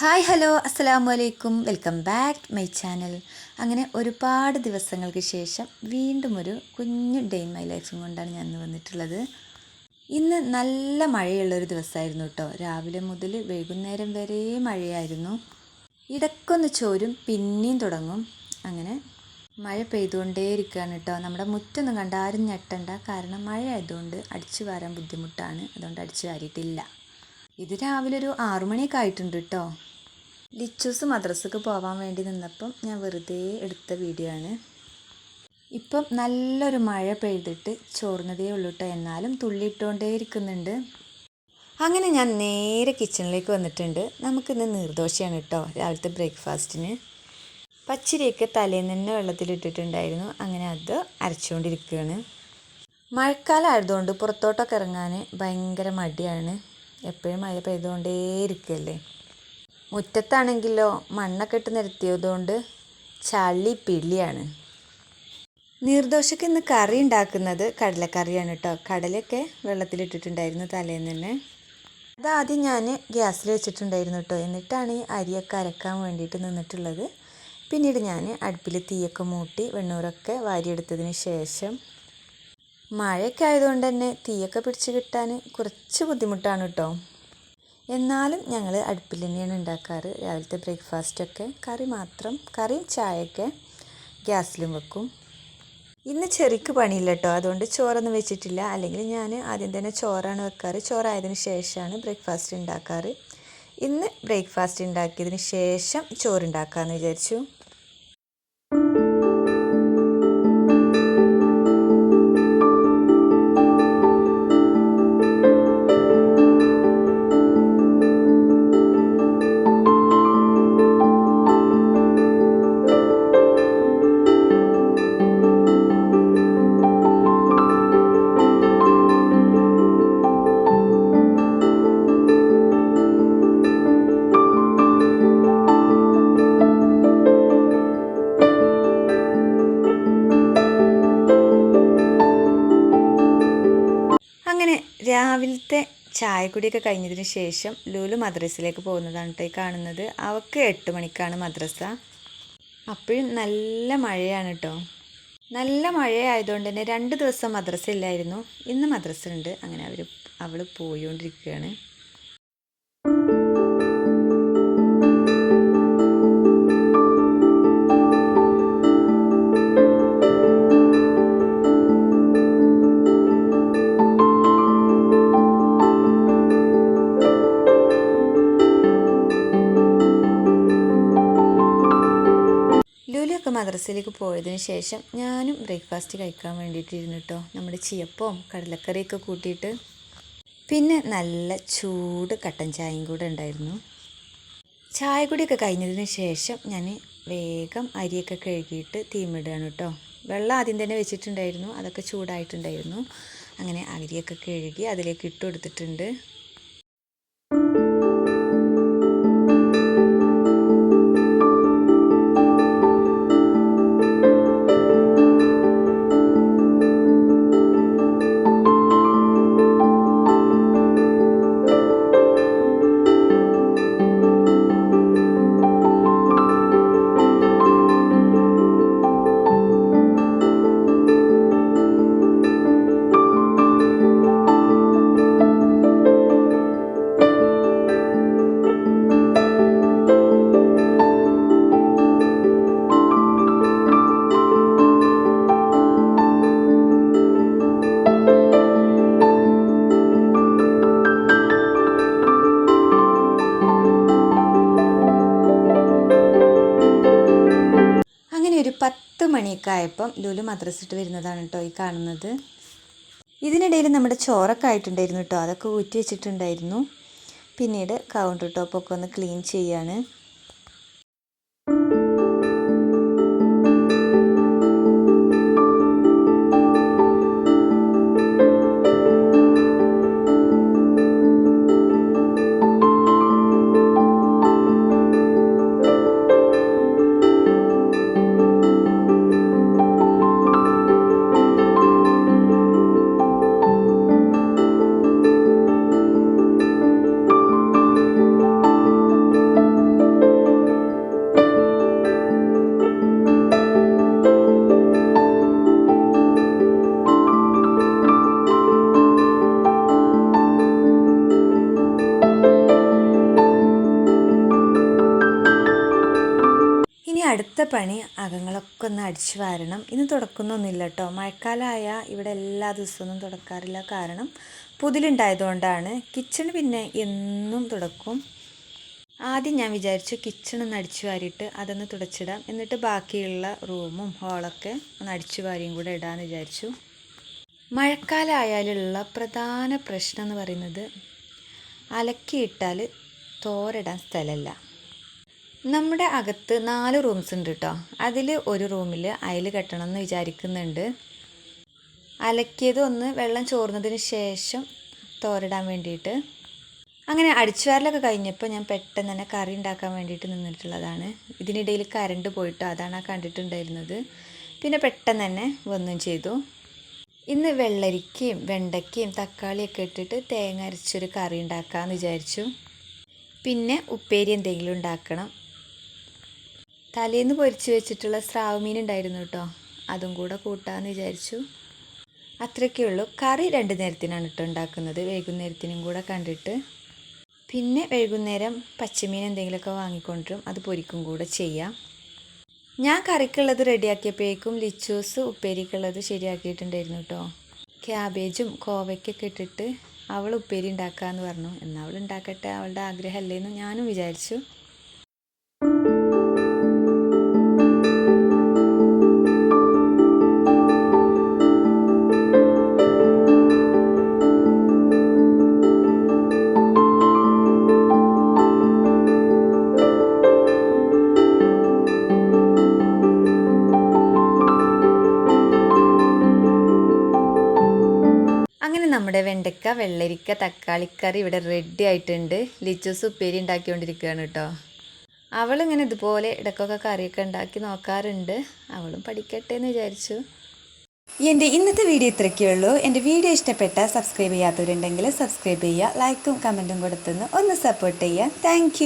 Hi hello അസ്സലാമു അലൈക്കും welcome back my channel. അങ്ങനെ ഒരുപാട് ദിവസങ്ങൾക്ക് ശേഷം വീണ്ടും ഒരു കുഞ്ഞു ഡേ മൈ ലൈഫും കൊണ്ടാണ് ഞാൻ വന്നിട്ടുള്ളത്. ഇന്ന് നല്ല മഴയുള്ളൊരു ദിവസമായിരുന്നു കേട്ടോ. രാവിലെ മുതൽ വൈകുന്നേരം വരെ മഴയായിരുന്നു. ഇടക്കൊന്ന് ചോരും പിന്നെയും തുടങ്ങും. അങ്ങനെ മഴ പെയ്തുകൊണ്ടേയിരിക്കുകയാണ് കേട്ടോ. നമ്മുടെ മുറ്റൊന്നും കണ്ട ആരും ഞെട്ടണ്ട. കാരണം മഴ ആയതുകൊണ്ട് അടിച്ചു വാരാൻ ബുദ്ധിമുട്ടാണ്. അതുകൊണ്ട് അടിച്ചു വാരിയിട്ടില്ല. ഇത് രാവിലെ ഒരു ആറുമണിയൊക്കെ ആയിട്ടുണ്ട് കേട്ടോ. ലിച്ചൂസ് മദ്രസക്ക് പോകാൻ വേണ്ടി നിന്നപ്പം ഞാൻ വെറുതെ എടുത്ത വീഡിയോ ആണ്. ഇപ്പം നല്ലൊരു മഴ പെയ്തിട്ട് ചോർന്നതേ ഉള്ളൂ കേട്ടോ എന്നാലും തുള്ളിയിട്ടുകൊണ്ടേ ഇരിക്കുന്നുണ്ട്. അങ്ങനെ ഞാൻ നേരെ കിച്ചണിലേക്ക് വന്നിട്ടുണ്ട്. നമുക്കിന്ന് നിർദോഷയാണ് കേട്ടോ രാവിലത്തെ ബ്രേക്ക്ഫാസ്റ്റിന് പച്ചരിയൊക്കെ തലേന്ന് തന്നെ വെള്ളത്തിലിട്ടിട്ടുണ്ടായിരുന്നു. അങ്ങനെ അത് അരച്ചുകൊണ്ടിരിക്കുകയാണ് മഴക്കാലം ആയതുകൊണ്ട് പുറത്തോട്ടൊക്കെ ഇറങ്ങാൻ ഭയങ്കര മടിയാണ്. എപ്പോഴും മഴ പെയ്തുകൊണ്ടേ ഇരിക്കുകയല്ലേ മുറ്റത്താണെങ്കിലോ മണ്ണൊക്കെ ഇട്ട് നിരത്തിയതുകൊണ്ട് ചളി പിള്ളിയാണ് നീർദോശയ്ക്ക് ഇന്ന് കറി ഉണ്ടാക്കുന്നത് കടലക്കറിയാണ് കേട്ടോ കടലൊക്കെ വെള്ളത്തിലിട്ടിട്ടുണ്ടായിരുന്നു തലേന്ന് തന്നെ. അതാദ്യം ഞാൻ ഗ്യാസിൽ വെച്ചിട്ടുണ്ടായിരുന്നു കേട്ടോ എന്നിട്ടാണ് ഈ അരിയൊക്കെ അരക്കാൻ വേണ്ടിയിട്ട് നിന്നിട്ടുള്ളത്. പിന്നീട് ഞാൻ അടുപ്പിൽ തീയൊക്കെ മൂട്ടി വെണ്ണൂറൊക്കെ വാരിയെടുത്തതിന് ശേഷം മഴയൊക്കെ ആയതുകൊണ്ട് തന്നെ തീയൊക്കെ പിടിച്ച് കിട്ടാൻ കുറച്ച് ബുദ്ധിമുട്ടാണ് കേട്ടോ എന്നാലും ഞങ്ങൾ അടുപ്പിൽ തന്നെയാണ് ഉണ്ടാക്കാറ്. രാവിലത്തെ ബ്രേക്ക്ഫാസ്റ്റൊക്കെ കറി മാത്രം കറിയും ചായയൊക്കെ ഗ്യാസിലും വെക്കും. ഇന്ന് ചെറിക്ക് പണിയില്ല കേട്ടോ അതുകൊണ്ട് ചോറൊന്നും വെച്ചിട്ടില്ല. അല്ലെങ്കിൽ ഞാൻ ആദ്യം തന്നെ ചോറാണ് വെക്കാറ്. ചോറായതിന് ശേഷമാണ് ബ്രേക്ക്ഫാസ്റ്റ് ഉണ്ടാക്കാറ്. ഇന്ന് ബ്രേക്ക്ഫാസ്റ്റ് ഉണ്ടാക്കിയതിന് ശേഷം ചോറുണ്ടാക്കാമെന്ന് വിചാരിച്ചു. രാവിലത്തെ ചായക്കുടിയൊക്കെ കഴിഞ്ഞതിന് ശേഷം ലൂലു മദ്രസയിലേക്ക് പോകുന്നതാണ് കേട്ടോ ഈ കാണുന്നത്. അവൾക്ക് എട്ട് മണിക്കാണ് മദ്രസ. അപ്പോഴും നല്ല മഴയാണ് കേട്ടോ നല്ല മഴയായതുകൊണ്ട് തന്നെ രണ്ട് ദിവസം മദ്രസ ഇല്ലായിരുന്നു. ഇന്ന് മദ്രസ ഉണ്ട്. അങ്ങനെ അവർ അവൾ പോയിക്കൊണ്ടിരിക്കുകയാണ് മദ്രസയിലേക്ക് പോയതിന് ശേഷം ഞാനും ബ്രേക്ക്ഫാസ്റ്റ് കഴിക്കാൻ വേണ്ടിയിട്ട് ഇരുന്നിട്ടോ നമ്മുടെ ചിയപ്പവും കടലക്കറിയൊക്കെ കൂട്ടിയിട്ട്. പിന്നെ നല്ല ചൂട് കട്ടൻ ചായയും കൂടെ ഉണ്ടായിരുന്നു. ചായ കൂടിയൊക്കെ കഴിഞ്ഞതിന് ശേഷം ഞാൻ വേഗം അരിയൊക്കെ കഴുകിയിട്ട് തീമിടുകയാണ് കേട്ടോ വെള്ളം ആദ്യം തന്നെ വെച്ചിട്ടുണ്ടായിരുന്നു. അതൊക്കെ ചൂടായിട്ടുണ്ടായിരുന്നു. അങ്ങനെ അരിയൊക്കെ കഴുകി അതിലേക്ക് ഇട്ട് കൊടുത്തിട്ടുണ്ട്. പത്ത് മണിയൊക്കെ ആയപ്പം ലുലു മദ്രസിട്ട് വരുന്നതാണ് കേട്ടോ ഈ കാണുന്നത്. ഇതിനിടയിൽ നമ്മുടെ ചോറൊക്കെ ആയിട്ടുണ്ടായിരുന്നു കേട്ടോ അതൊക്കെ ഊറ്റി വെച്ചിട്ടുണ്ടായിരുന്നു. പിന്നീട് കൗണ്ടർ ടോപ്പൊക്കെ ഒന്ന് ക്ലീൻ ചെയ്യാണ്. അടുത്ത പണി അകങ്ങളൊക്കെ ഒന്ന് അടിച്ചു വാരണം. ഇന്ന് തുടക്കുന്നൊന്നുമില്ല കേട്ടോ മഴക്കാലമായ ഇവിടെ എല്ലാ ദിവസമൊന്നും തുടക്കാറില്ല. കാരണം പുതിലുണ്ടായതുകൊണ്ടാണ്. കിച്ചൺ പിന്നെ എന്നും തുടക്കും. ആദ്യം ഞാൻ വിചാരിച്ചു കിച്ചൺ ഒന്ന് അടിച്ചു വാരിയിട്ട് അതൊന്ന് തുടച്ചിടാം. എന്നിട്ട് ബാക്കിയുള്ള റൂമും ഹോളൊക്കെ ഒന്ന് അടിച്ചു വാരിയും കൂടെ ഇടാമെന്ന് വിചാരിച്ചു. മഴക്കാലമായാലുള്ള പ്രധാന പ്രശ്നം എന്ന് പറയുന്നത് അലക്കിയിട്ടാൽ തോരിടാൻ സ്ഥലമല്ല. നമ്മുടെ അകത്ത് നാല് റൂംസ് ഉണ്ട് കേട്ടോ അതിൽ ഒരു റൂമിൽ അയൽ കെട്ടണം എന്ന് വിചാരിക്കുന്നുണ്ട്. അലക്കിയത് ഒന്ന് വെള്ളം ചോർന്നതിന് ശേഷം തോരിടാൻ വേണ്ടിയിട്ട്. അങ്ങനെ അടിച്ചുവാരലൊക്കെ കഴിഞ്ഞപ്പോൾ ഞാൻ പെട്ടെന്ന് തന്നെ കറി ഉണ്ടാക്കാൻ വേണ്ടിയിട്ട് നിന്നിട്ടുള്ളതാണ്. ഇതിനിടയിൽ കരണ്ട് പോയിട്ടോ അതാണ് ആ കണ്ടിട്ടുണ്ടായിരുന്നത്. പിന്നെ പെട്ടെന്ന് തന്നെ വന്നും ചെയ്തു. ഇന്ന് വെള്ളരിക്കയും വെണ്ടയ്ക്കയും തക്കാളിയൊക്കെ ഇട്ടിട്ട് തേങ്ങ അരച്ചൊരു കറി ഉണ്ടാക്കാമെന്ന് വിചാരിച്ചു. പിന്നെ ഉപ്പേരി എന്തെങ്കിലും ഉണ്ടാക്കണം. തലേന്ന് പൊരിച്ച് വെച്ചിട്ടുള്ള സ്രാവ് മീൻ ഉണ്ടായിരുന്നു കേട്ടോ. അതും കൂടെ കൂട്ടാമെന്ന് വിചാരിച്ചു. അത്രയൊക്കെ ഉള്ളൂ. കറി രണ്ട് നേരത്തിനാണ് കേട്ടോ ഉണ്ടാക്കുന്നത്. വൈകുന്നേരത്തിനും കൂടെ കണ്ടിട്ട്. പിന്നെ വൈകുന്നേരം പച്ചമീൻ എന്തെങ്കിലുമൊക്കെ വാങ്ങിക്കൊണ്ടിരും. അത് പൊരിക്കും കൂടെ ചെയ്യാം. ഞാൻ കറിക്കുള്ളത് റെഡിയാക്കിയപ്പോഴേക്കും ലിച്ചൂസ് ഉപ്പേരിക്കുള്ളത് ശരിയാക്കിയിട്ടുണ്ടായിരുന്നു കേട്ടോ. ക്യാബേജും കോവയ്ക്കൊക്കെ ഇട്ടിട്ട് അവൾ ഉപ്പേരി ഉണ്ടാക്കാമെന്ന് പറഞ്ഞു. എന്നാൽ അവൾ ഉണ്ടാക്കട്ടെ? അവളുടെ ആഗ്രഹമല്ലേന്ന് ഞാനും വിചാരിച്ചു. അങ്ങനെ നമ്മുടെ വെണ്ടക്ക വെള്ളരിക്ക തക്കാളിക്കറി ഇവിടെ റെഡി ആയിട്ടുണ്ട്. ലിച്ചൂസ് ഉപ്പേരി ഉണ്ടാക്കിക്കൊണ്ടിരിക്കുകയാണ് കേട്ടോ. അവളിങ്ങനെ ഇതുപോലെ ഇടയ്ക്കൊക്കെ കറിയൊക്കെ ഉണ്ടാക്കി നോക്കാറുണ്ട്. അവളും പഠിക്കട്ടെ എന്ന് വിചാരിച്ചു. എന്റെ ഇന്നത്തെ വീഡിയോ ഇത്രയൊക്കെ ഉള്ളൂ. എന്റെ വീഡിയോ ഇഷ്ടപ്പെട്ട സബ്സ്ക്രൈബ് ചെയ്യാത്തവരുണ്ടെങ്കിൽ സബ്സ്ക്രൈബ് ചെയ്യുക ലൈക്കും കമന്റും കൊടുത്തുനിന്ന് ഒന്ന് സപ്പോർട്ട് ചെയ്യുക. താങ്ക്